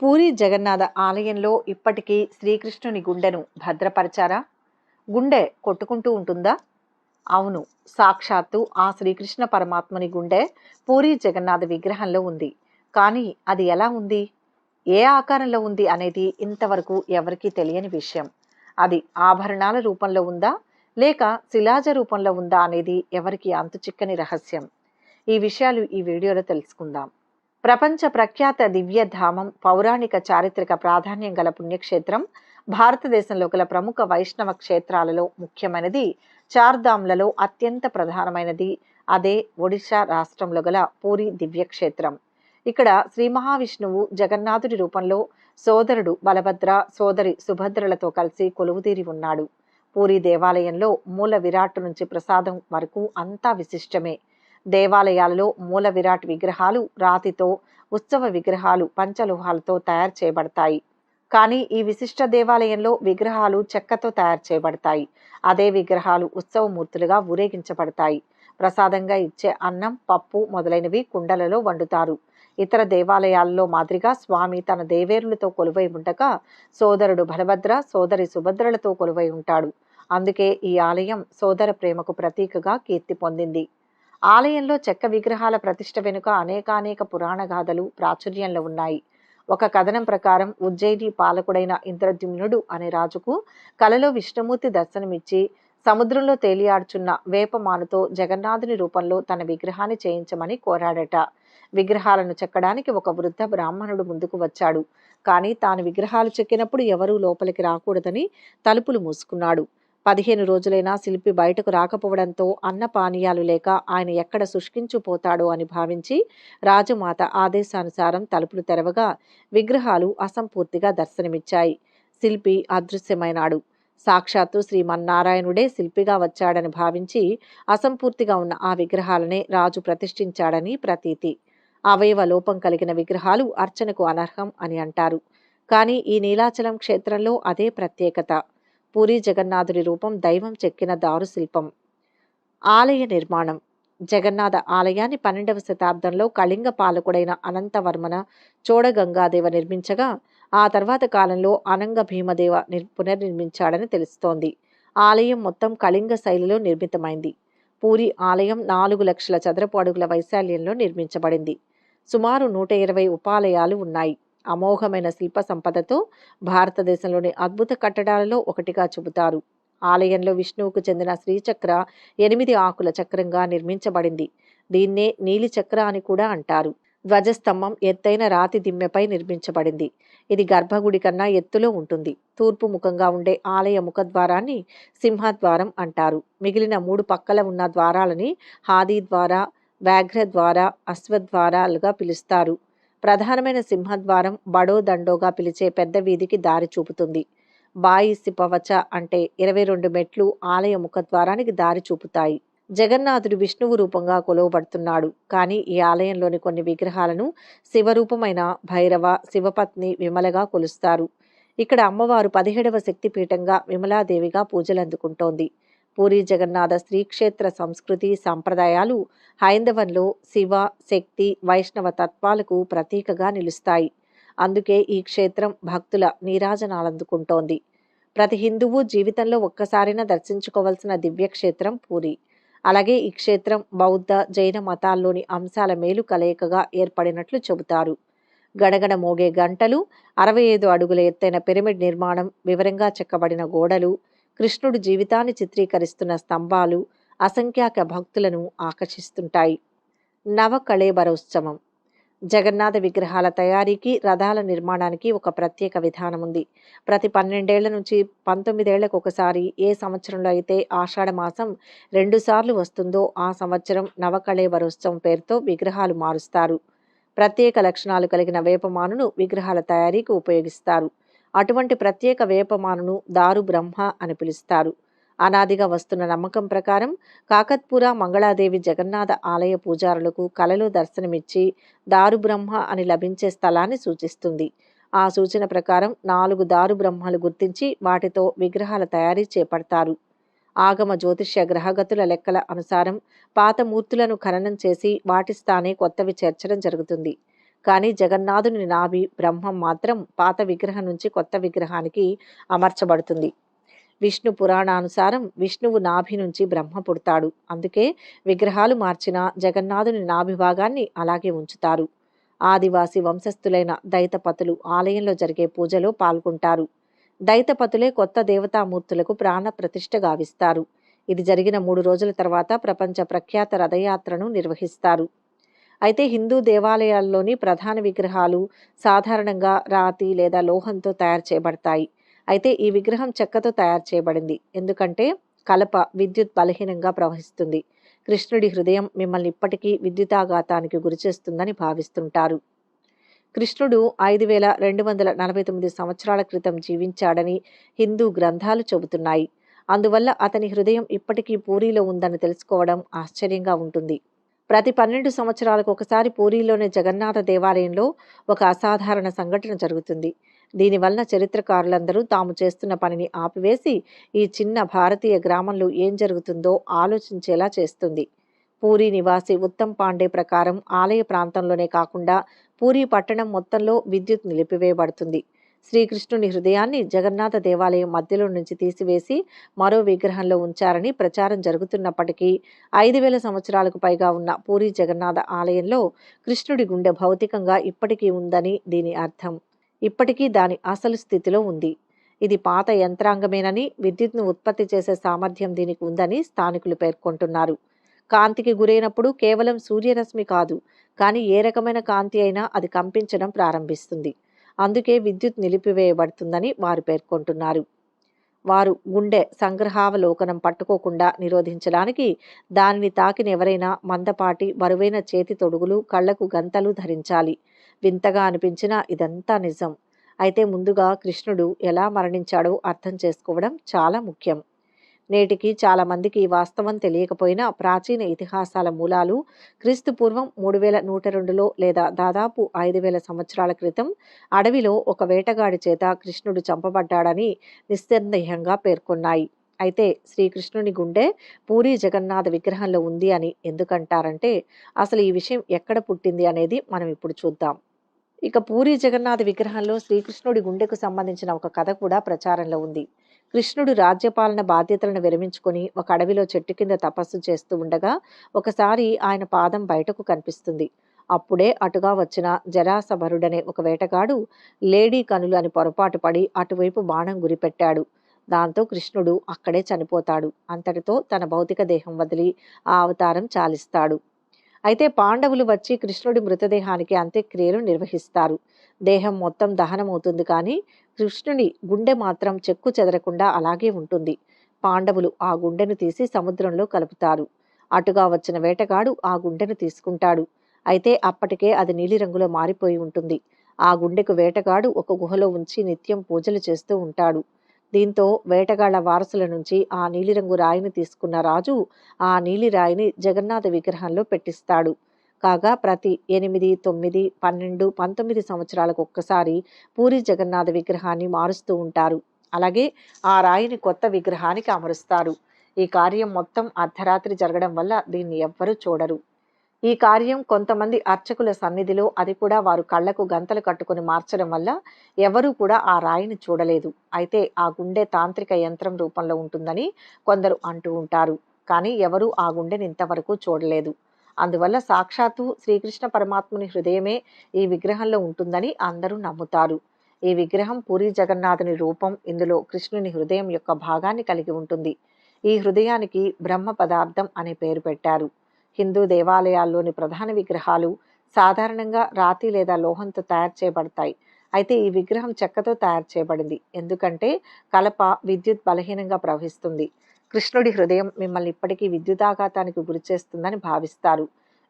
పూరి జగన్నాథ ఆలయంలో ఇప్పటికీ శ్రీకృష్ణుని గుండెను భద్రపరచారా? గుండె కొట్టుకుంటూ ఉంటుందా? అవును సాక్షాత్తు ఆ శ్రీకృష్ణ పరమాత్మని గుండె పూరి జగన్నాథ విగ్రహంలో ఉంది. కానీ అది ఎలా ఉంది? ఏ ఆకారంలో ఉంది అనేది ఇంతవరకు ఎవరికీ తెలియని విషయం. అది ఆభరణాల రూపంలో ఉందా? లేక శిలాజ రూపంలో ఉందా అనేది ఎవరికి అంతుచిక్కని రహస్యం? ఈ విషయాలు ఈ వీడియోలో తెలుసుకుందాం. ప్రపంచ ప్రఖ్యాత దివ్యధామం పౌరాణిక చారిత్రక ప్రాధాన్యం గల పుణ్యక్షేత్రం భారతదేశంలో గల ప్రముఖ వైష్ణవ క్షేత్రాలలో ముఖ్యమైనది చార్ధామ్లలో అత్యంత ప్రధానమైనది. అదే ఒడిశా రాష్ట్రంలో గల పూరి దివ్యక్షేత్రం. ఇక్కడ శ్రీ మహావిష్ణువు జగన్నాథుడి రూపంలో సోదరుడు బలభద్ర సోదరి సుభద్రలతో కలిసి కొలువుతీరి ఉన్నాడు. పూరి దేవాలయంలో మూల విరాట్ నుంచి ప్రసాదం వరకు అంతా విశిష్టమే. దేవాలయాలలో మూల విరాట్ విగ్రహాలు రాతితో ఉత్సవ విగ్రహాలు పంచలోహాలతో తయారు చేయబడతాయి. కానీ ఈ విశిష్ట దేవాలయంలో విగ్రహాలు చెక్కతో తయారు చేయబడతాయి. అదే విగ్రహాలు ఉత్సవమూర్తులుగా ఊరేగించబడతాయి. ప్రసాదంగా ఇచ్చే అన్నం పప్పు మొదలైనవి కుండలలో వండుతారు. ఇతర దేవాలయాల్లో మాదిరిగా స్వామి తన దేవేరులతో కొలువై ఉండగా సోదరుడు బలభద్ర సోదరి సుభద్రలతో కొలువై ఉంటాడు. అందుకే ఈ ఆలయం సోదర ప్రేమకు ప్రతీకగా కీర్తి పొందింది. ఆలయంలో చెక్క విగ్రహాల ప్రతిష్ట వెనుక అనేకానేక పురాణ గాథలు ప్రాచుర్యంలో ఉన్నాయి. ఒక కథనం ప్రకారం ఉజ్జయిని పాలకుడైన ఇంద్రద్యుమ్నుడు అనే రాజుకు కలలో విష్ణుమూర్తి దర్శనమిచ్చి సముద్రంలో తేలియాడుచున్న వేపమానుతో జగన్నాథుని రూపంలో తన విగ్రహాన్ని చేయించమని కోరాడట. విగ్రహాలను చెక్కడానికి ఒక వృద్ధ బ్రాహ్మణుడు ముందుకు వచ్చాడు. కానీ తాను విగ్రహాలు చెక్కినప్పుడు ఎవరూ లోపలికి రాకూడదని తలుపులు మూసుకున్నాడు. పదిహేను రోజులైనా శిల్పి బయటకు రాకపోవడంతో అన్న పానీయాలు లేక ఆయన ఎక్కడ శుష్కించుపోతాడో అని భావించి రాజమాత ఆదేశానుసారం తలుపులు తెరవగా విగ్రహాలు అసంపూర్తిగా దర్శనమిచ్చాయి. శిల్పి అదృశ్యమైనాడు. సాక్షాత్తు శ్రీమన్నారాయణుడే శిల్పిగా వచ్చాడని భావించి అసంపూర్తిగా ఉన్న ఆ విగ్రహాలనే రాజు ప్రతిష్ఠించాడని ప్రతీతి. అవయవ లోపం కలిగిన విగ్రహాలు అర్చనకు అనర్హం అని అంటారు. కానీ ఈ నీలాచలం క్షేత్రంలో అదే ప్రత్యేకత. పూరి జగన్నాథుడి రూపం దైవం చెక్కిన దారు శిల్పం ఆలయ నిర్మాణం. జగన్నాథ ఆలయాన్ని పన్నెండవ శతాబ్దంలో కళింగ పాలకుడైన అనంతవర్మన చోడగంగాదేవ నిర్మించగా ఆ తర్వాత కాలంలో అనంగ భీమదేవ నిర్ పునర్నిర్మించాడని తెలుస్తోంది. ఆలయం మొత్తం కళింగ శైలిలో నిర్మితమైంది. పూరి ఆలయం నాలుగు లక్షల చదరపు అడుగుల వైశాల్యంలో నిర్మించబడింది. సుమారు నూట ఇరవై ఉపాలయాలు ఉన్నాయి. అమోఘమైన శిల్ప సంపదతో భారతదేశంలోని అద్భుత కట్టడాలలో ఒకటిగా చెబుతారు ఆలయంలో విష్ణువుకు చెందిన శ్రీచక్ర ఎనిమిది ఆకుల చక్రంగా నిర్మించబడింది. దీన్నే నీలి చక్ర అని కూడా అంటారు. ధ్వజస్తంభం ఎత్తైన రాతి దిమ్మెపై నిర్మించబడింది. ఇది గర్భగుడి కన్నా ఎత్తులో ఉంటుంది. తూర్పు ముఖంగా ఉండే ఆలయ ముఖద్వారాన్ని సింహద్వారం అంటారు. మిగిలిన మూడు పక్కల ఉన్న ద్వారాలని హాదీ ద్వారా వ్యాఘ్ర ద్వారా అశ్వద్వారాలుగా పిలుస్తారు. ప్రధానమైన సింహద్వారం బడో దండోగా పిలిచే పెద్ద వీధికి దారి చూపుతుంది. బాయి సిపవచ అంటే ఇరవై రెండు మెట్లు ఆలయ ముఖద్వారానికి దారి చూపుతాయి. జగన్నాథుడు విష్ణువు రూపంగా కొలువబడుతున్నాడు. కానీ ఈ ఆలయంలోని కొన్ని విగ్రహాలను శివరూపమైన భైరవ శివపత్ని విమలగా కొలుస్తారు. ఇక్కడ అమ్మవారు పదిహేడవ శక్తిపీఠంగా విమలాదేవిగా పూజలందుకుంటోంది. పూరి జగన్నాథ శ్రీక్షేత్ర సంస్కృతి సంప్రదాయాలు హైందవంలో శివ శక్తి వైష్ణవ తత్వాలకు ప్రతీకగా నిలుస్తాయి. అందుకే ఈ క్షేత్రం భక్తుల నీరాజనాలందుకుంటోంది. ప్రతి హిందువు జీవితంలో ఒక్కసారైనా దర్శించుకోవాల్సిన దివ్యక్షేత్రం పూరి. అలాగే ఈ క్షేత్రం బౌద్ధ జైన మతాల్లోని అంశాల మేలు కలయికగా ఏర్పడినట్లు చెబుతారు. గడగడ మోగే గంటలు అరవై ఐదు అడుగుల ఎత్తైన పిరమిడ్ నిర్మాణం వివరంగా చెక్కబడిన గోడలు కృష్ణుడి జీవితాన్ని చిత్రీకరిస్తున్న స్తంభాలు అసంఖ్యాక భక్తులను ఆకర్షిస్తుంటాయి. నవకళేబరోత్సవం. జగన్నాథ విగ్రహాల తయారీకి రథాల నిర్మాణానికి ఒక ప్రత్యేక విధానం ఉంది ప్రతి పన్నెండేళ్ళ నుంచి పంతొమ్మిదేళ్ళకు ఒకసారి ఏ సంవత్సరంలో అయితే ఆషాఢ మాసం రెండుసార్లు వస్తుందో ఆ సంవత్సరం నవకళేబరోత్సవం పేరుతో విగ్రహాలు మారుస్తారు. ప్రత్యేక లక్షణాలు కలిగిన వేపమానును విగ్రహాల తయారీకి ఉపయోగిస్తారు. అటువంటి ప్రత్యేక వేపమానును దారు బ్రహ్మ అని పిలుస్తారు. అనాదిగా వస్తున్న నమ్మకం ప్రకారం కాకత్పుర మంగళాదేవి జగన్నాథ ఆలయ పూజారులకు కలలో దర్శనమిచ్చి దారు బ్రహ్మ అని లభించే స్థలాన్ని సూచిస్తుంది. ఆ సూచన ప్రకారం నాలుగు దారు బ్రహ్మలు గుర్తించి వాటితో విగ్రహాల తయారీ చేపడతారు. ఆగమ జ్యోతిష్య గ్రహగతుల లెక్కల అనుసారం పాత మూర్తులను ఖననం చేసి వాటి స్థానే కొత్తవి చేర్చడం జరుగుతుంది. కానీ జగన్నాథుని నాభి బ్రహ్మం మాత్రం పాత విగ్రహం నుంచి కొత్త విగ్రహానికి అమర్చబడుతుంది. విష్ణు పురాణానుసారం విష్ణువు నాభి నుంచి బ్రహ్మ పుడతాడు. అందుకే విగ్రహాలు మార్చిన జగన్నాథుని నాభి భాగాన్ని అలాగే ఉంచుతారు. ఆదివాసి వంశస్థులైన దైతపతులు ఆలయంలో జరిగే పూజలో పాల్గొంటారు. దైతపతులే కొత్త దేవతామూర్తులకు ప్రాణ ప్రతిష్ఠ గావిస్తారు. ఇది జరిగిన మూడు రోజుల తర్వాత ప్రపంచ ప్రఖ్యాత రథయాత్రను నిర్వహిస్తారు. అయితే హిందూ దేవాలయాల్లోని ప్రధాన విగ్రహాలు సాధారణంగా రాతి లేదా లోహంతో తయారు చేయబడతాయి. అయితే ఈ విగ్రహం చెక్కతో తయారు చేయబడింది. ఎందుకంటే కలప విద్యుత్ బలహీనంగా ప్రవహిస్తుంది. కృష్ణుడి హృదయం మిమ్మల్ని ఇప్పటికీ విద్యుతాఘాతానికి గురిచేస్తుందని భావిస్తుంటారు. కృష్ణుడు ఐదు వేల రెండు వందల నలభై తొమ్మిది సంవత్సరాల క్రితం జీవించాడని హిందూ గ్రంథాలు చెబుతున్నాయి. అందువల్ల అతని హృదయం ఇప్పటికీ పూరిలో ఉందని తెలుసుకోవడం ఆశ్చర్యంగా ఉంటుంది. ప్రతి పన్నెండు సంవత్సరాలకు ఒకసారి పూరిలోని జగన్నాథ దేవాలయంలో ఒక అసాధారణ సంఘటన జరుగుతుంది. దీనివలన చరిత్రకారులందరూ తాము చేస్తున్న పనిని ఆపివేసి ఈ చిన్న భారతీయ గ్రామంలో ఏం జరుగుతుందో ఆలోచించేలా చేస్తుంది. పూరి నివాసి ఉత్తమ్ పాండే ప్రకారం ఆలయ ప్రాంతంలోనే కాకుండా పూరి పట్టణం మొత్తంలో విద్యుత్ నిలిపివేయబడుతుంది. శ్రీకృష్ణుని హృదయాన్ని జగన్నాథ దేవాలయం మధ్యలో నుంచి తీసివేసి మరో విగ్రహంలో ఉంచారని ప్రచారం జరుగుతున్నప్పటికీ ఐదు వేల సంవత్సరాలకు పైగా ఉన్న పూరి జగన్నాథ ఆలయంలో కృష్ణుడి గుండె భౌతికంగా ఇప్పటికీ ఉందని దీని అర్థం. ఇప్పటికీ దాని అసలు స్థితిలో ఉంది. ఇది పాత యంత్రాంగమేనని విద్యుత్ను ఉత్పత్తి చేసే సామర్థ్యం దీనికి ఉందని స్థానికులు పేర్కొంటున్నారు. కాంతికి గురైనప్పుడు కేవలం సూర్యరశ్మి కాదు కానీ ఏ రకమైన కాంతి అయినా అది కంపించడం ప్రారంభిస్తుంది. అందుకే విద్యుత్ నిలిపివేయబడుతుందని వారు పేర్కొంటున్నారు. వారు గుండె సంగ్రహావలోకనం పట్టుకోకుండా నిరోధించడానికి దానిని తాకిన ఎవరైనా మందపాటి బరువైన చేతి తొడుగులు కళ్ళకు గంతలు ధరించాలి. వింతగా అనిపించినా ఇదంతా నిజం. అయితే ముందుగా కృష్ణుడు ఎలా మరణించాడో అర్థం చేసుకోవడం చాలా ముఖ్యం. నేటికి చాలామందికి ఈ వాస్తవం తెలియకపోయినా ప్రాచీన ఇతిహాసాల మూలాలు క్రీస్తు పూర్వం మూడు వేల నూట రెండులో లేదా దాదాపు ఐదు వేల సంవత్సరాల క్రితం అడవిలో ఒక వేటగాడి చేత కృష్ణుడు చంపబడ్డాడని నిస్సందేహంగా పేర్కొన్నాయి. అయితే శ్రీకృష్ణుని గుండె పూరి జగన్నాథ విగ్రహంలో ఉంది అని ఎందుకంటారంటే అసలు ఈ విషయం ఎక్కడ పుట్టింది అనేది మనం ఇప్పుడు చూద్దాం. ఇక పూరి జగన్నాథ విగ్రహంలో శ్రీకృష్ణుడి గుండెకు సంబంధించిన ఒక కథ కూడా ప్రచారంలో ఉంది. కృష్ణుడు రాజ్యపాలన బాధ్యతలను విరమించుకొని ఒక అడవిలో చెట్టు కింద తపస్సు చేస్తూ ఉండగా ఒకసారి ఆయన పాదం బయటకు కనిపిస్తుంది. అప్పుడే అటుగా వచ్చిన జరాసభరుడనే ఒక వేటగాడు లేడీ కనులు అని పొరపాటు పడి అటువైపు బాణం గురిపెట్టాడు. దాంతో కృష్ణుడు అక్కడే చనిపోతాడు. అంతటితో తన భౌతిక దేహం వదిలి ఆ అవతారం చాలిస్తాడు. అయితే పాండవులు వచ్చి కృష్ణుడి మృతదేహానికి అంత్యక్రియలు నిర్వహిస్తారు. దేహం మొత్తం దహనమవుతుంది కానీ కృష్ణుని గుండె మాత్రం చెక్కు చెదరకుండా అలాగే ఉంటుంది. పాండవులు ఆ గుండెను తీసి సముద్రంలో కలుపుతారు. అటుగా వచ్చిన వేటగాడు ఆ గుండెను తీసుకుంటాడు. అయితే అప్పటికే అది నీలిరంగులో మారిపోయి ఉంటుంది. ఆ గుండెకు వేటగాడు ఒక గుహలో ఉంచి నిత్యం పూజలు చేస్తూ ఉంటాడు. దీంతో వేటగాళ్ళ వారసుల నుంచి ఆ నీలిరంగు రాయిని తీసుకున్న రాజు ఆ నీలి రాయిని జగన్నాథ విగ్రహంలో పెట్టిస్తాడు. కాగా ప్రతి ఎనిమిది తొమ్మిది పన్నెండు పంతొమ్మిది సంవత్సరాలకు ఒక్కసారి పూరి జగన్నాథ విగ్రహాన్ని మారుస్తూ ఉంటారు. అలాగే ఆ రాయిని కొత్త విగ్రహానికి అమరుస్తారు. ఈ కార్యం మొత్తం అర్ధరాత్రి జరగడం వల్ల దీన్ని ఎవ్వరూ చూడరు. ఈ కార్యం కొంతమంది అర్చకుల సన్నిధిలో అది కూడా వారు కళ్ళకు గంతలు కట్టుకుని మార్చడం వల్ల ఎవరూ కూడా ఆ రాయిని చూడలేదు. అయితే ఆ గుండె తాంత్రిక యంత్రం రూపంలో ఉంటుందని కొందరు అంటూ ఉంటారు. కానీ ఎవరూ ఆ గుండెని ఇంతవరకు చూడలేదు. అందువల్ల సాక్షాత్తు శ్రీకృష్ణ పరమాత్ముని హృదయమే ఈ విగ్రహంలో ఉంటుందని అందరూ నమ్ముతారు. ఈ విగ్రహం పూరి జగన్నాథుని రూపం ఇందులో కృష్ణుని హృదయం యొక్క భాగాన్ని కలిగి ఉంటుంది. ఈ హృదయానికి బ్రహ్మ పదార్థం అనే పేరు పెట్టారు. హిందూ దేవాలయాల్లోని ప్రధాన విగ్రహాలు సాధారణంగా రాతి లేదా లోహంతో తయారు చేయబడతాయి. అయితే ఈ విగ్రహం చెక్కతో తయారు చేయబడింది. ఎందుకంటే కలప విద్యుత్ బలహీనంగా ప్రవహిస్తుంది. కృష్ణుడి హృదయం మిమ్మల్ని ఇప్పటికీ విద్యుదాఘాతానికి గురిచేస్తుందని భావిస్తారు.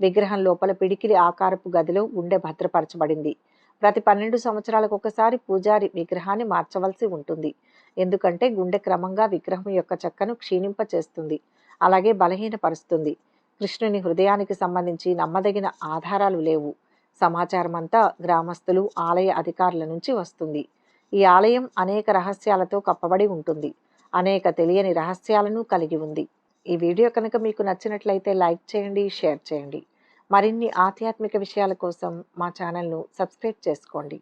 విగ్రహం లోపల పిడికిలి ఆకారపు గదిలో గుండె భద్రపరచబడింది. ప్రతి పన్నెండు సంవత్సరాలకు ఒకసారి పూజారి విగ్రహాన్ని మార్చవలసి ఉంటుంది. ఎందుకంటే గుండె క్రమంగా విగ్రహం యొక్క చెక్కను క్షీణింపచేస్తుంది. అలాగే బలహీనపరుస్తుంది. కృష్ణుని హృదయానికి సంబంధించి నమ్మదగిన ఆధారాలు లేవు. సమాచారం అంతా గ్రామస్తులు ఆలయ అధికారుల నుంచి వస్తుంది. ఈ ఆలయం అనేక రహస్యాలతో కప్పబడి ఉంటుంది. అనేక తెలియని రహస్యాలను కలిగి ఉంది. ఈ వీడియో కనుక మీకు నచ్చినట్లయితే లైక్ చేయండి షేర్ చేయండి. మరిన్ని ఆధ్యాత్మిక విషయాల కోసం మా ఛానల్ను సబ్స్క్రైబ్ చేసుకోండి.